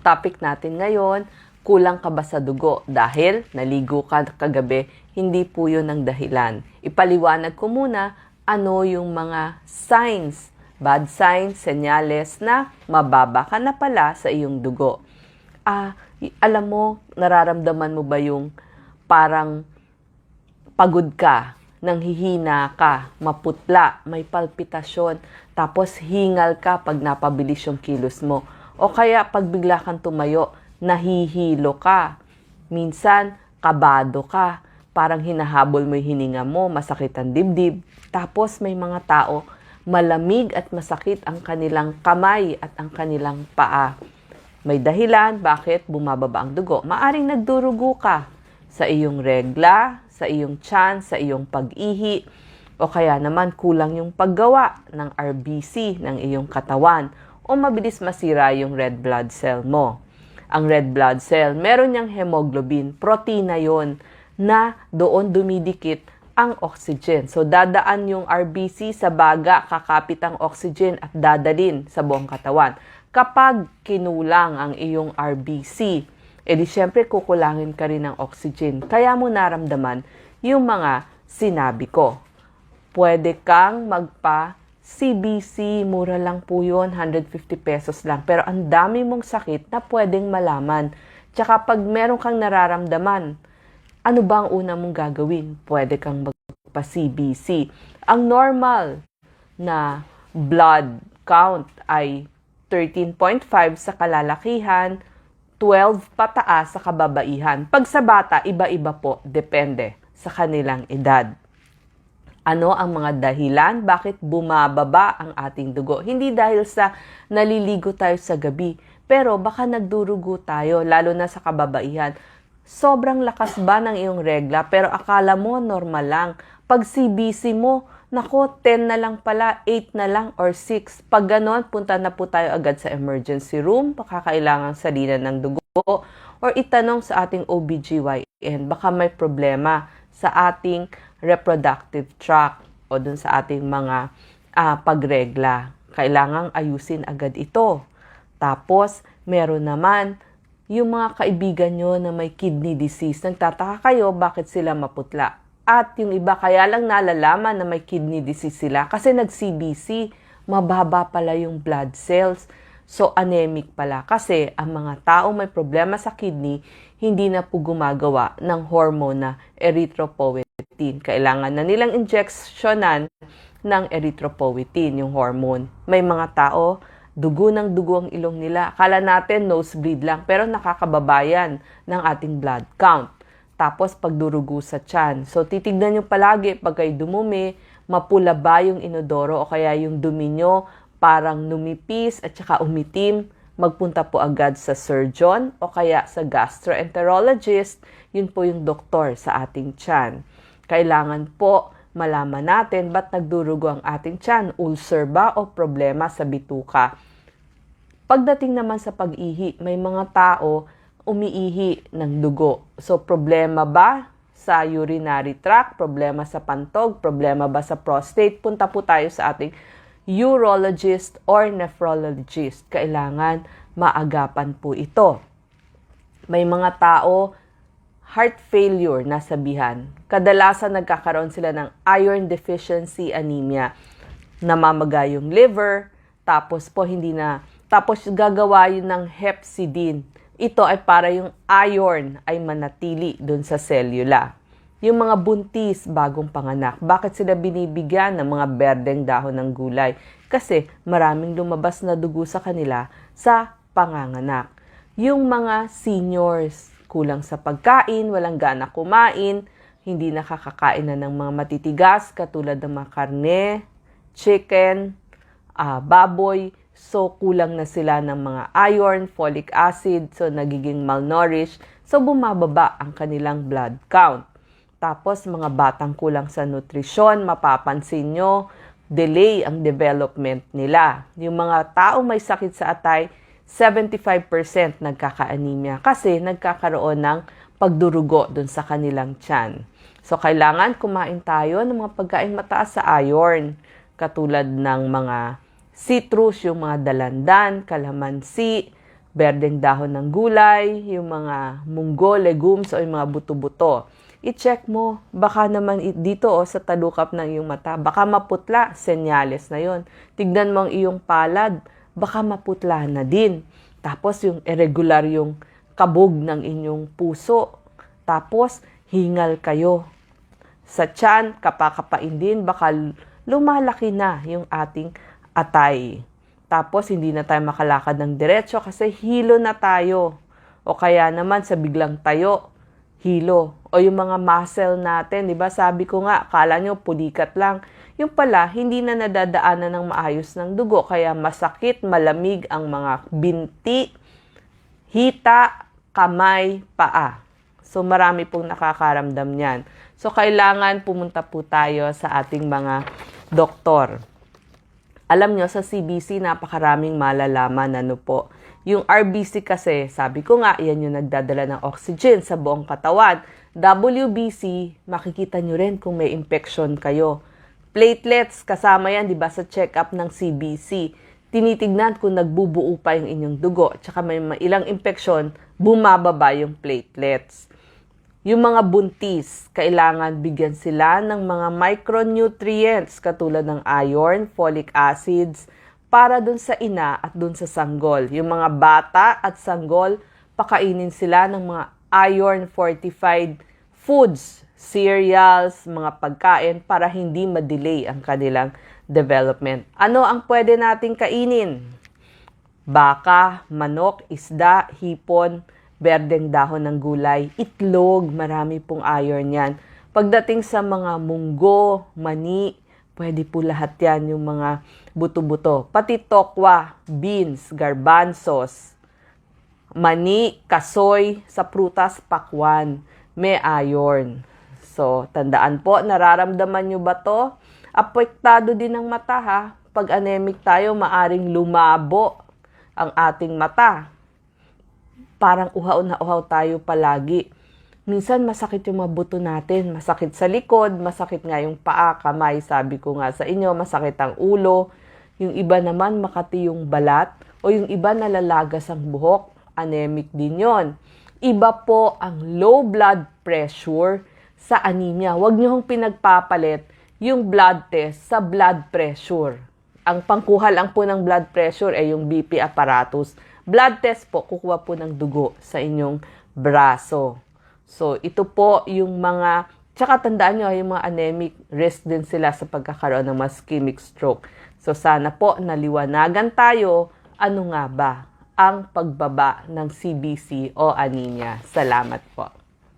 topic natin ngayon, kulang ka ba sa dugo dahil naligo ka kagabi, hindi po yun ang dahilan. Ipaliwanag ko muna ano yung mga signs, bad signs, senyales na mababa ka na pala sa iyong dugo. Ah, alam mo, nararamdaman mo ba yung parang pagod ka, nanghihina ka, maputla, may palpitasyon, tapos hingal ka pag napabilis yung kilos mo. O kaya pag bigla kang tumayo, nahihilo ka. Minsan, kabado ka. Parang hinahabol mo yung hininga mo, masakit ang dibdib. Tapos may mga tao, malamig at masakit ang kanilang kamay at ang kanilang paa. May dahilan bakit bumababa ang dugo. Maaring nagdurugo ka sa iyong regla, sa iyong tiyan, sa iyong pag-ihi, o kaya naman kulang yung paggawa ng RBC ng iyong katawan o mabilis masira yung red blood cell mo. Ang red blood cell, meron niyang hemoglobin, protina yon na doon dumidikit ang oxygen. So, dadaan yung RBC sa baga, kakapit ang oxygen at dadalin sa buong katawan. Kapag kinulang ang iyong RBC, edi syempre kukulangin ka rin ng oxygen. Kaya mo naramdaman yung mga sinabi ko. Pwede kang magpa CBC, mura lang po yun, 150 pesos lang. Pero ang dami mong sakit na pwedeng malaman. Tsaka pag meron kang nararamdaman, ano ba ang una mong gagawin? Pwede kang magpa-CBC. Ang normal na blood count ay 13.5 sa kalalakihan, 12 pataas sa kababaihan. Pag sa bata, iba-iba po, depende sa kanilang edad. Ano ang mga dahilan bakit bumababa ang ating dugo? Hindi dahil sa naliligo tayo sa gabi, pero baka nagdurugo tayo, lalo na sa kababaihan. Sobrang lakas ba ng iyong regla, pero akala mo normal lang. Pag CBC mo, nako, 10 na lang pala, 8 na lang, or 6. Pag ganon, punta na po tayo agad sa emergency room, pakakailangan salina ng dugo, or itanong sa ating OBGYN, baka may problema sa ating reproductive tract o dun sa ating mga ah, pagregla. Kailangang ayusin agad ito. Tapos, meron naman yung mga kaibigan nyo na may kidney disease. Nagtataka kayo bakit sila maputla. At yung iba kaya lang nalalaman na may kidney disease sila kasi nag-CBC, mababa pala yung blood cells. So, anemic pala. Kasi ang mga tao may problema sa kidney, hindi na po gumagawa ng hormone erythropoietin. Kailangan na nilang injectionan ng erythropoietin, yung hormone. May mga tao, dugo ng dugo ang ilong nila. Akala natin nosebleed lang, pero nakakababayan ng ating blood count. Tapos pagdurugo sa tiyan. So titignan nyo palagi pag kayo dumumi, mapula ba yung inodoro o kaya yung dumi nyo parang numipis at saka umitim, magpunta po agad sa surgeon o kaya sa gastroenterologist, yun po yung doktor sa ating tiyan. Kailangan po malaman natin ba't nagdurugo ang ating tiyan, ulcer ba o problema sa bituka. Pagdating naman sa pag-ihi, may mga tao umiihi ng dugo. So, problema ba sa urinary tract? Problema sa pantog? Problema ba sa prostate? Punta po tayo sa ating urologist or nephrologist. Kailangan maagapan po ito. May mga tao heart failure na sabihan. Kadalasan nagkakaroon sila ng iron deficiency anemia. Namamaga yung liver, tapos po hindi na, tapos gagawa yun ng hepcidin. Ito ay para yung iron ay manatili dun sa selula. Yung mga buntis bagong panganak, bakit sila binibigyan ng mga berdeng dahon ng gulay? Kasi maraming lumabas na dugo sa kanila sa panganganak. Yung mga seniors, kulang sa pagkain, walang gana kumain, hindi nakakakain na ng mga matitigas katulad ng mga karne, chicken, ah, baboy. So, kulang na sila ng mga iron, folic acid, so nagiging malnourished. So, bumababa ang kanilang blood count. Tapos, mga batang kulang sa nutrisyon, mapapansin nyo, delay ang development nila. Yung mga tao may sakit sa atay, 75% nagkaka-anemia kasi nagkakaroon ng pagdurugo dun sa kanilang tiyan. So, kailangan kumain tayo ng mga pagkain mataas sa iron, katulad ng mga citrus, yung mga dalandan, kalamansi, berdeng dahon ng gulay, yung mga munggo, legumes o yung mga buto-buto. I-check mo, baka naman dito o sa talukap ng iyong mata, baka maputla, senyales na yon. Tignan mo ang iyong palad, baka maputla na din. Tapos yung irregular yung kabog ng inyong puso. Tapos hingal kayo. Sa tiyan, kapakapain din, baka lumalaki na yung ating atay. Tapos hindi na tayo makalakad ng diretso kasi hilo na tayo. O kaya naman sa biglang tayo, hilo. O yung mga muscle natin, di ba? Sabi ko nga, kala nyo pulikat lang. Yung pala, hindi na nadadaanan ng maayos ng dugo. Kaya masakit, malamig ang mga binti, hita, kamay, paa. So marami pong nakakaramdam niyan. So kailangan pumunta po tayo sa ating mga doktor. Alam nyo, sa CBC, napakaraming malalaman. Ano po? Yung RBC kasi, sabi ko nga, yan yung nagdadala ng oxygen sa buong katawan. WBC, makikita nyo rin kung may infection kayo. Platelets, kasama yan, di ba, sa check-up ng CBC. Tinitignan kung nagbubuo pa yung inyong dugo. Tsaka may ma- ilang infection, bumababa yung platelets. Yung mga buntis, kailangan bigyan sila ng mga micronutrients katulad ng iron, folic acids, para dun sa ina at dun sa sanggol. Yung mga bata at sanggol, pakainin sila ng mga iron-fortified foods, cereals, mga pagkain para hindi ma-delay ang kanilang development. Ano ang pwede nating kainin? Baka, manok, isda, hipon, berdeng dahon ng gulay, itlog, marami pong iron yan. Pagdating sa mga munggo, mani, pwede po lahat yan, yung mga buto-buto. Pati tokwa, beans, garbanzos, mani, kasoy, sa prutas, pakwan, may iron. So, tandaan po, nararamdaman nyo ba to? Apektado din ang mata ha. Pag anemic tayo, maaring lumabo ang ating mata parang uhaw na uhaw tayo palagi. Minsan masakit yung mga buto natin, masakit sa likod, masakit nga yung paa, kamay, sabi ko nga sa inyo, masakit ang ulo. Yung iba naman makati yung balat o yung iba nalalagas ang buhok, anemic din yon. Iba po ang low blood pressure sa anemia. Huwag niyo hong pinagpapalit yung blood test sa blood pressure. Ang pangkuha lang po ng blood pressure ay yung BP apparatus. Blood test po, kukuha po ng dugo sa inyong braso. So, ito po yung mga, tsaka tandaan nyo, yung mga anemic, risk din sila sa pagkakaroon ng ischemic stroke. So, sana po naliwanagan tayo, ano nga ba ang pagbaba ng CBC o anemia. Salamat po.